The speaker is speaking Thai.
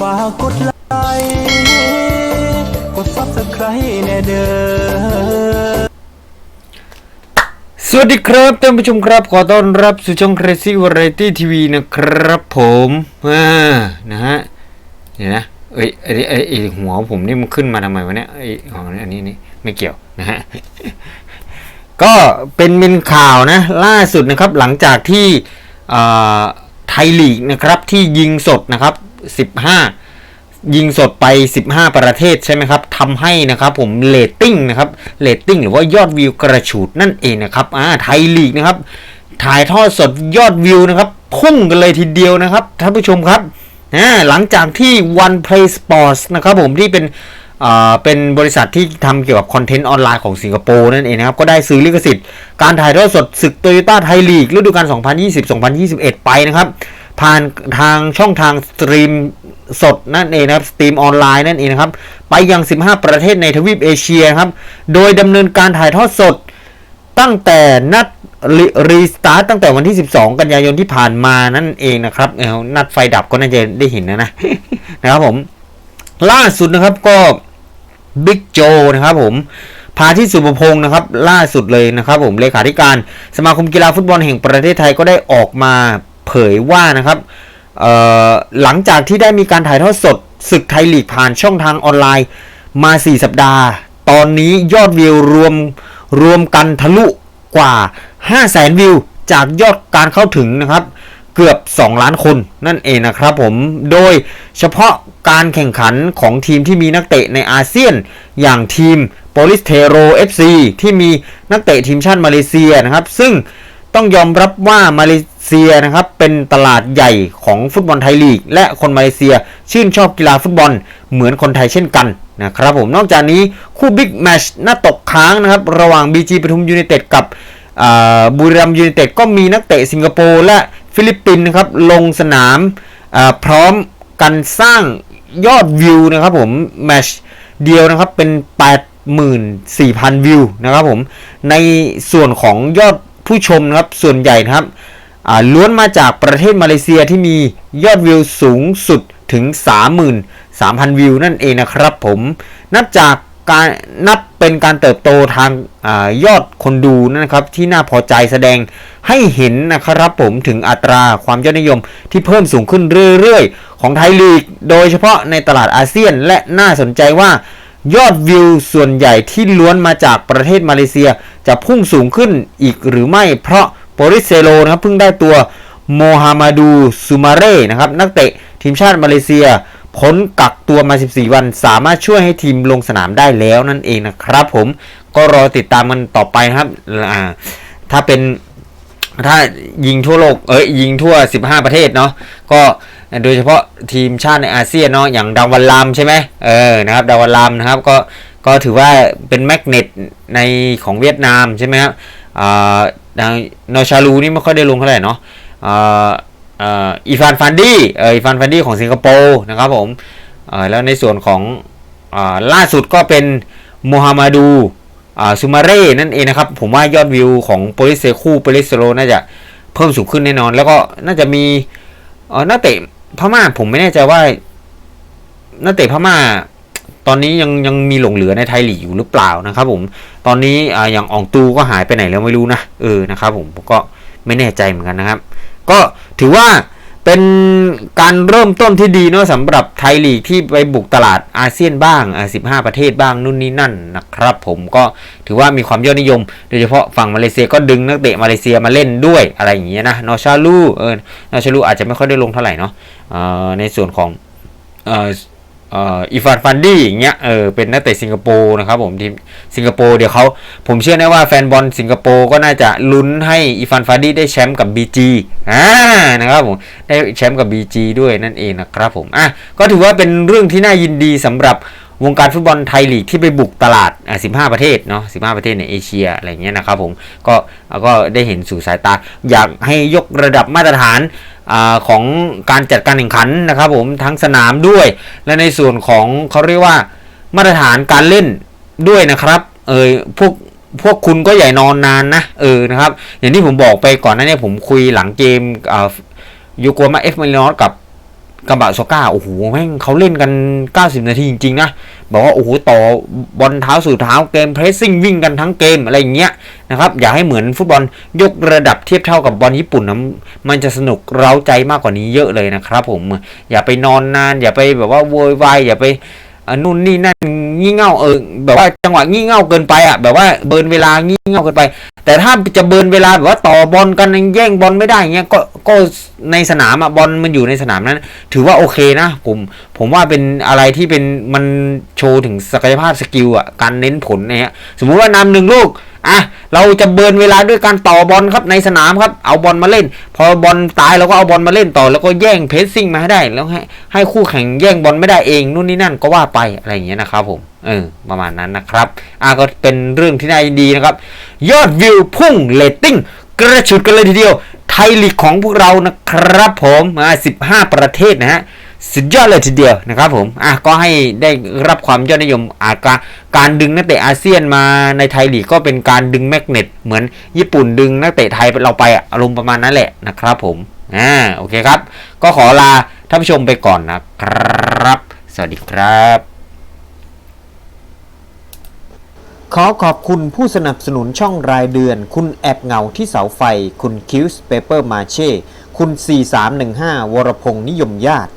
ฝากกดไลค์กดซับสไครต์แน่เด้อสวัสดีครับท่านผู้ชมครับ ขอต้อนรับสู่ช่อง Crazy Variety TV นะครับผมอ่านะฮะเดี๋ยวนะเอ้ยไอ้ไอ้ไอ้หัวผมนี่มันขึ้นมาทำไมวะเนี่ยไอ้ของอันนี้นี่ไม่เกี่ยวนะฮะก็เป็นเป็นข่าวนะ ล่าสุดนะครับหลังจากที่ไทยลีกนะครับที่ยิงสดนะครับ 15 ยิงสดไป 15 ประเทศใช่ไหมครับทำให้นะครับผมเลตติ้งนะครับเลตติ้งหรือว่ายอดวิวกระฉูดนั่นเองนะครับอ่าไทยลีกนะครับถ่ายทอดสดยอดวิวนะครับพุ่งกันเลยทีเดียวนะครับท่านผู้ชมครับนะหลังจากที่ One Play Sports นะครับผมที่เป็นอ่าเป็นบริษัทที่ทำเกี่ยวกับคอนเทนต์ออนไลน์ของสิงคโปร์นั่นเองนะครับ ก็ได้ซื้อลิขสิทธิ์การถ่ายทอดสดศึกโตโยต้าไทยลีกฤดูกาล 2020-2021 ไปนะครับ ผ่านทางช่องทางสตรีมสดนั่นเองนะครับสตรีมออนไลน์นั่นเองนะครับ ไปยัง 15 ประเทศในทวีปเอเชียครับ โดยดำเนินการถ่ายทอดสดตั้งแต่นัดรีสตาร์ตตั้งแต่วันที่ 12 กันยายนที่ผ่านมานั่นเองนะครับเออนัดไฟดับก็น่าจะได้เห็นนะนะนะครับผม ล่าสุดนะครับก็บิ๊กโจนะครับผมพาที่สุภพงศ์นะครับ ล่าสุดเลยนะครับผมเลขาธิการสมาคมกีฬาฟุตบอลแห่งประเทศไทยก็ได้ออกมา เผยว่านะครับหลังจากที่ได้มีการถ่ายทอดสดศึกไทยลีกผ่านช่องทางออนไลน์มา 4 สัปดาห์ ตอนนี้ยอดวิวรวมรวมกันทะลุกว่า 5 0 0แสนวิว จากยอดการเข้าถึงนะครับ เกือบ 2 ล้านคนนั่นเองนะครับผม โดยเฉพาะการแข่งขันของทีมที่มีนักเตะในอาเซียน อย่างทีมโปลิสเทโร FC ที่มีนักเตะทีมชาติมาเลเซียนะครับ ซึ่งต้องยอมรับว่ามาเลเซีย ซียนะครับเป็นตลาดใหญ่ของฟุตบอลไทยลีก และคนมาเลเซียชื่นชอบกีฬาฟุตบอลเหมือนคนไทยเช่นกันนะครับผมนอกจากนี้คู่บิ๊กแมชหน้าตกค้างนะครับระหว่าง BG ปทุมยูไนเต็ดกับบุรีรัมย์ยูไนเต็ดก็มีนักเตะสิงคโปร์และฟิลิปปินส์นะครับลงสนามพร้อมกันสร้างยอดวิวนะครับผมแมชเดียวนะครับเป็น 84,000 วิวนะครับผมในส่วนของยอดผู้ชมนะครับส่วนใหญ่นะครับ ล้วนมาจากประเทศมาเลเซียที่มียอดวิวสูงสุดถึง 33,000 วิวนั่นเองนะครับผม นับจากการนับเป็นการเติบโตทางอายอดคนดูนะครับที่น่าพอใจแสดงให้เห็นนะครับผมถึงอัตราความยอดนิยมที่เพิ่มสูงขึ้นเรื่อยๆ ของไทยลีก โดยเฉพาะในตลาดอาเซียนและน่าสนใจว่ายอดวิวส่วนใหญ่ที่ล้วนมาจากประเทศมาเลเซีย จะพุ่งสูงขึ้นอีกหรือไม่ เพราะ โปริสเซโลนะครับเพิ่งได้ตัวโมฮัมหมัดูซูมาเร่นะครับนักเตะทีมชาติมาเลเซียพ้นกักตัวมา 14 วัน สามารถช่วยให้ทีมลงสนามได้แล้วนั่นเองนะครับ ผมก็รอติดตามกันต่อไปครับถ้าเป็นถ้ายิงทั่วโลกเอ้ยยิงทั่ว 15 ประเทศเนาะก็โดยเฉพาะทีมชาติในอาเซียนเนาะอย่างดาวันลามใช่ไหมเออนะครับดาวันลามนะครับก็ก็ถือว่าเป็นแมกเนตในของเวียดนามใช่ไหมครับอ่า ดังนอชาลูนี่ไม่ค่อยได้ลงเท่าไหร่เนาะอีฟานฟันดี้อีฟานฟันดี้ของสิงคโปร์นะครับผมแล้วในส่วนของอล่าสุดก็เป็นโมฮัมหมัดูซูมาเร่นั่นเองนะครับ ผมว่ายอดวิวของโปลิเซคูโปลิสโรน่าจะเพิ่มสูงขึ้นแน่นอน แล้วก็น่าจะมีนักเตะพม่าผมไม่แน่ใจว่านักเตะพม่า ตอนนี้ยังยังมีหลงเหลือในไทยลีกอยู่หรือเปล่านะครับผมตอนนี้อ่าอย่างอองตูก็หายไปไหนแล้วไม่รู้นะเออนะครับผมผมก็ไม่แน่ใจเหมือนกันนะครับ ก็ถือว่าเป็นการเริ่มต้นที่ดีเนาะสำหรับไทยลีกที่ไปบุกตลาดอาเซียนบ้างอ่า15 ประเทศบ้างนู่นนี่นั่นนะครับ ผมก็ถือว่ามีความยอดนิยม โดยเฉพาะฝั่งมาเลเซียก็ดึงนักเตะมาเลเซียมาเล่นด้วยอะไรอย่างเงี้ยนะนอชาลูเออนอชาลูอาจจะไม่ค่อยได้ลงเท่าไหร่เนาะอ่าในส่วนของเอีฟานฟันดี้อย่างเงี้ยเออเป็นนักเตะสิงคโปร์นะครับผมทีมสิงคโปร์เดี๋ยวเขาผมเชื่อแน่ว่าแฟนบอลสิงคโปร์ก็น่าจะลุ้นให้อีฟานฟันดี้ได้แชมป์กับ BG อ่านะครับผมได้แชมป์กับ BG ด้วยนั่นเองนะครับผมอะก็ถือว่าเป็นเรื่องที่น่ายินดีสำหรับวงการฟุตบอลไทยลีกที่ไปบุกตลาดอ่า15 ประเทศ เนาะ 15 ประเทศในเอเชีย อะไรเงี้ยนะครับผม ก็ ก็ได้เห็นสู่สายตา อยากให้ยกระดับมาตรฐาน อของการจัดการแข่งขันนะครับผมทั้งสนามด้วย และในส่วนของเขาเรียกว่ามาตรฐานการเล่นด้วยนะครับเออพวกพวกคุณก็ใหญ่านอนนานนะเออนะครับ อย่างที่ผมบอกไปก่อนหน้านี้ผมคุยหลังเกมอ่ายูโกมาเอฟมารินอสกับกัมบะโซก้าโอ้โหแม่งเขาเล่นกัน 90 นาทีจริง ๆ นะ บอกว่าโอ้โหต่อบอลเท้าสู่เท้าเกมเพรสซิ่งวิ่งกันทั้งเกมอะไรอย่างเงี้ยนะครับอยากให้เหมือนฟุตบอลยกระดับเทียบเท่ากับบอลญี่ปุ่นนะมันจะสนุกเร้าใจมากกว่านี้เยอะเลยนะครับผมอย่าไปนอนนาน อย่าไปแบบว่าโวยวายอย่าไปนู่นนี่นั่น งี่เง่าเออแบบว่าจังหวะงี่เง่าเกินไปอะแบบว่าเบิร์นเวลางี่เง่าเกินไป แต่ถ้าจะเบิร์นเวลาแบบว่าต่อบอลกันแย่งบอลไม่ได้เงี้ยก็ก็ในสนามอะบอลมันอยู่ในสนามนั้น ถือว่าโอเคนะผมผมว่าเป็นอะไรที่เป็นมันโชว์ถึงศักยภาพสกิลอะการเน้นผลเนี่ยสมมุติว่านำหนึ่งลูก อะเราจะเบิร์นเวลาด้วยการต่อบอลครับในสนามครับ เอาบอลมาเล่น พอบอลตายเราก็เอาบอลมาเล่นต่อ แล้วก็แย่งเพสซิ่งมาให้ได้ แล้วให้ให้คู่แข่งแย่งบอลไม่ได้เองนู่นนี่นั่นก็ว่าไปอะไรอย่างเงี้ยนะครับผมเออประมาณนั้นนะครับอะก็เป็นเรื่องที่น่ายินดีนะครับ ยอดวิวพุ่งเลตติ้งกระฉุดกันเลยทีเดียวไทยลีกของพวกเรานะครับผมอ่า15 ประเทศนะฮะ สุดยอดเลยทีเดียวนะครับผมอะก็ให้ได้รับความยอดนิยมอาการการดึงนักเตะอาเซียนมาในไทยลีกก็เป็นการดึงแมกเนตเหมือนญี่ปุ่นดึงนักเตะไทยเราไปอารมณ์ประมาณนั้นแหละนะครับผมอ่าโอเคครับ ก็ขอลาท่านผู้ชมไปก่อนนะครับ สวัสดีครับ ขอขอบคุณผู้สนับสนุนช่องรายเดือน คุณแอบเงาที่เสาไฟ คุณคิวส์เปเปอร์มาเช่ คุณ 4315 วรพงษ์นิยมญาติ